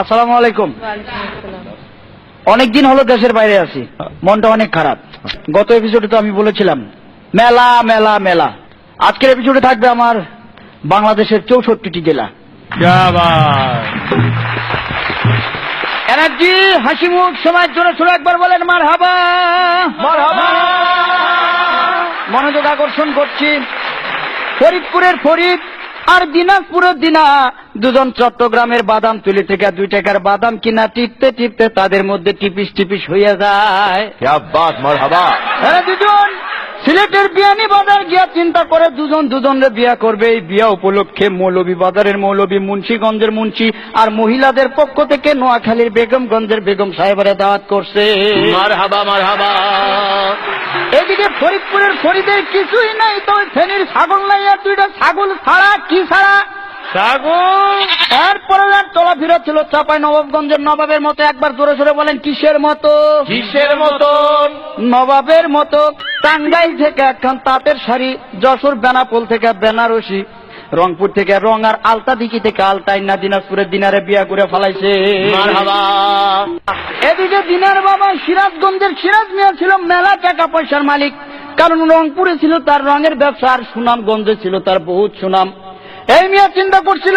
আসসালামু আলাইকুম। অনেক দিন হলো দেশের বাইরে আছি। মনটা অনেক খারাপ। গত এপিসোডে তো আমি বলেছিলাম মেলা মেলা মেলা। আজকের এপিসোডে থাকবে আমার বাংলাদেশের চৌষট্টিটি জেলা। এনার্জি হাসি মুখ সময় জোরে সোরে একবার বলেন মার হাবা মনোযোগ আকর্ষণ করছি। ফরিদপুরের ফরিদ আর দিনাজপুরের দিনা দুজন চট্টগ্রামের বাদাম তুলে থেকে দুই টাকার বাদাম কিনা টিপতে টিপতে তাদের মধ্যে টিপিস টিপিস হইয়া যায়। হ্যাঁ, দিদু। সিলেটের বিয়ানি বাজার গিয়া চিন্তা করে দুজন দুজনের বিয়া করবে। এই বিয়া উপলক্ষে মৌলবি বাজারের মৌলবী মুন্সীগঞ্জের মুন্সি আর মহিলাদের পক্ষ থেকে নোয়াখালীর বেগমগঞ্জের বেগম সাহেবরা দাওয়াত করছে। মারহাবা মারহাবা। এদিকে ফরিদপুরের ফরিদের কিছুই নাই তো ফেনীর ছাগল নাই আর দুইটা ছাগল ছাড়া কি ছাড়া? ছাগল? আর চলাফেরা ছিল চাপাই নবাবগঞ্জের নবাবের মতো। একবার জোরে জোরে বলেন কিসের মতো? কিসের মতো? নবাবের মতো। টাঙ্গাইল থেকে একখান তাঁতের শাড়ি যশোর বেনাপোল থেকে বেনারসি রংপুর থেকে রং আর আলতা দিকি থেকে আলতাইনা দিনাজপুরের দিনারে বিয়া করে ফেলাইছে। এদিকে দিনার বাবা সিরাজগঞ্জের সিরাজ মিয়া ছিল মেলা টাকা পয়সার মালিক। কারণ রংপুরে ছিল তার রঙের ব্যবসা আর সুনামগঞ্জে ছিল তার বহুত সুনাম। এই মিয়া চিন্তা করছিল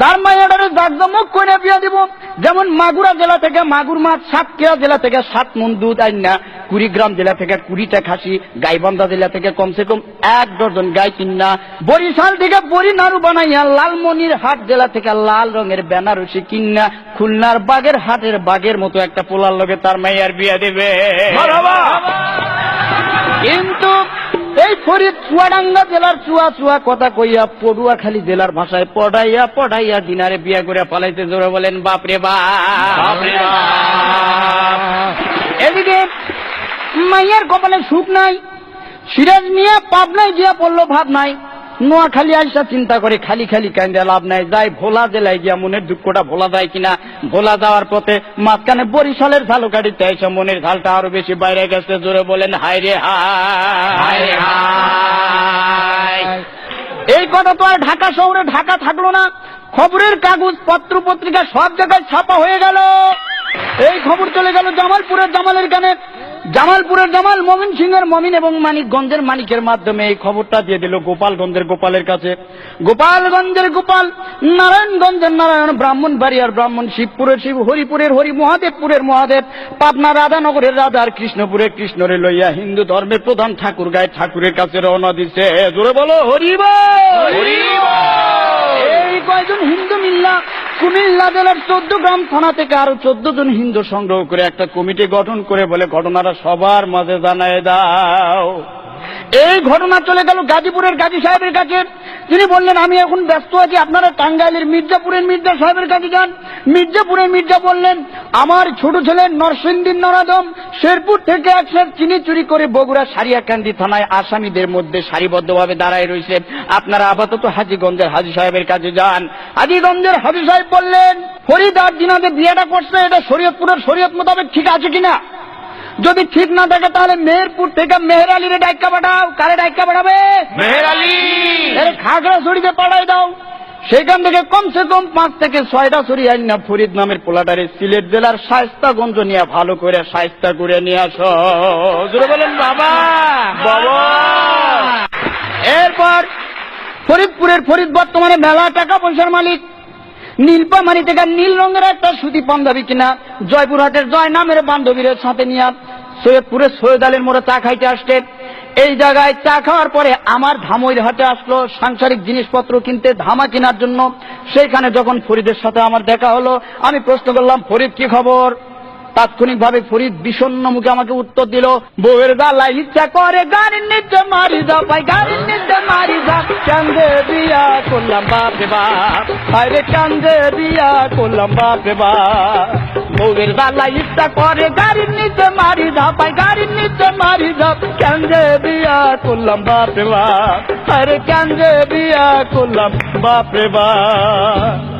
তার মায়েরারে জাকজমক করে বিয়া দিব। যেমন মাগুরা জেলা থেকে মাগুর মাছ সাতক্ষীরা জেলা থেকে সাত মন দুধ আইন না কুড়িগ্রাম জেলা থেকে কুড়িটা খাসি গাইবান্ধা জেলা থেকে কমসে কম এক ডজন গাই কিন্না বরিশাল থেকে বরি নাড়ু বানাইয়া লালমনির হাট জেলা থেকে লাল রঙের বেনারসি কিন্না খুলনার বাগের হাটের বাগের মতো একটা পোলার লগে তার মাইয়ার বিয়া দেবে। কিন্তু এই ফরিদ চুয়াডাঙ্গা জেলার চুয়া চুয়া কথা কইয়া পটুয়াখালী জেলার ভাষায় পড়াইয়া পড়াইয়া দিনারে বিয়া করে পালাইতে জোরে বলেন বাপরে বাপ বাপরে বাপ। এদিকে মাইয়ার কপালে সুখ নাই সিরাজ নিয়ে পাবনায় গিয়া পড়ল ভাব নাই নোয়াখালী আইসা চিন্তা করে খালি খালি কান্দে লাভ নাই। যাই ভোলা জেলায় গিয়া মনের দুঃখটা ভোলা যায় কিনা ভোলা যাওয়ার পথে মাঝখানে বরিশালের ঝালু গাড়িতে এসে মনের ঝালটা আরও বেশি বাইরে গেছে। জোরে বলেন হাই রে হাই হায় হায়! এই কথা তো আর ঢাকা শহরে ঢাকা থাকল না। খবরের কাগজ পত্র পত্রিকা সব জায়গায় ছাপা হয়ে গেল। এই খবর চলে গেল জামালপুরের জামালের কানে। জামালপুরের জামাল মমিন সিংহের মমিন এবং মানিকগঞ্জের মানিকের মাধ্যমে এই খবরটা দিয়ে দিল গোপালগঞ্জের গোপালের কাছে। গোপালগঞ্জের গোপাল নারায়ণগঞ্জের নারায়ণ ব্রাহ্মণবাড়িয়ার ব্রাহ্মণ শিবপুরের শিব হরিপুরের হরি মহাদেবপুরের মহাদেব পাবনা রাধানগরের রাধা আর কৃষ্ণপুরের কৃষ্ণরে লইয়া হিন্দু ধর্মের প্রধান ঠাকুর গায়ে ঠাকুরের কাছে রওনা দিচ্ছে জোরে বলো হরিব এই কয়জন হিন্দু মিল্লা কুমিল্লা জেলার চোদ্দ গ্রাম থানা থেকে আরও চোদ্দ জন হিন্দু সংগ্রহ করে একটা কমিটি গঠন করে বলে ঘটনাটা সবার মাঝে জানায় দাও। এই ঘটনা চলে গেল গাজীপুরের গাজী সাহেবের কাছে। তিনি বললেন, আমি এখন ব্যস্ত আছি, আপনারা টাঙ্গাইলের মির্জাপুরের মির্জা সাহেবের কাছে যান। মির্জাপুরের মির্জা বললেন, আমার ছোট ছেলে নরসিংদীর নরাদম শেরপুর থেকে একসাথে চিনি চুরি করে বগুড়া সারিয়াকান্দি থানায় আসামিদের মধ্যে সারিবদ্ধভাবে দাঁড়ায় রয়েছে। আপনারা আপাতত হাজিগঞ্জের হাজি সাহেবের কাছে যান। হাজিগঞ্জের হাজি সাহেব বললেন, ফরিদার দিনাদের বিয়েটা করছে, এটা শরীয়তপুরের শরীয়ত মোতাবেক ঠিক আছে কিনা? যদি ঠিক না থাকে তাহলে মেহেরপুর থেকে মেহের আলীর ডাইকা পাঠাও। কারে ডাইকা পাঠাবে? মেহের আলী এর খাগড়াছড়িতে পাঠাই দাও। সেখান থেকে কমসে কম পাঁচ থেকে ছয়টা ছড়ি আইন না ফরিদ নামের পোলাটারে সিলেট জেলার শায়স্তাগঞ্জ নিয়ে ভালো করে শায়স্তা করে নিয়ে আসো। বলেন বাবা! বাবা! এরপর ফরিদপুরের ফরিদ বর্তমানে মেলা টাকা পয়সার মালিক। নীলপামারি থেকে নীল রঙের একটা সুতি পাঞ্জাবি কিনা? জয়পুরহাটের জয় নামের বান্ধবীর সাথে নিয়ে সৈয়দপুরের সৈয়দ আলের মোড়ে চা খাইতে আসতে। এই জায়গায় চা খাওয়ার পরে আমার ধামইর হাটে আসলো সাংসারিক জিনিসপত্র কিনতে, ধামা কেনার জন্য। সেইখানে যখন ফরিদের সাথে আমার দেখা হলো, আমি প্রশ্ন করলাম, ফরিদ, কি খবর? তাৎক্ষণিক ভাবে ফরিদ বিষণ্ণ মুখে আমাকে উত্তর দিল, বউয়ের গালা ইচ্ছা করে, গাড়ির নিচে মারি যাও ভাই, গাড়ির নিচে মারি যা, কান্দে বিয়া করলাম বাপরে বাপ। আরে কান্দে বিয়া করলাম বাপরে বাপ। বউয়ের গালা ইচ্ছা করে, গাড়ির নিচে মারি যাও ভাই, গাড়ির নিচে মারি যা, কান্দে বিয়া করলাম বাপরে বাপ। আরে কান্দে বিয়া করলাম বাপরে বাপ।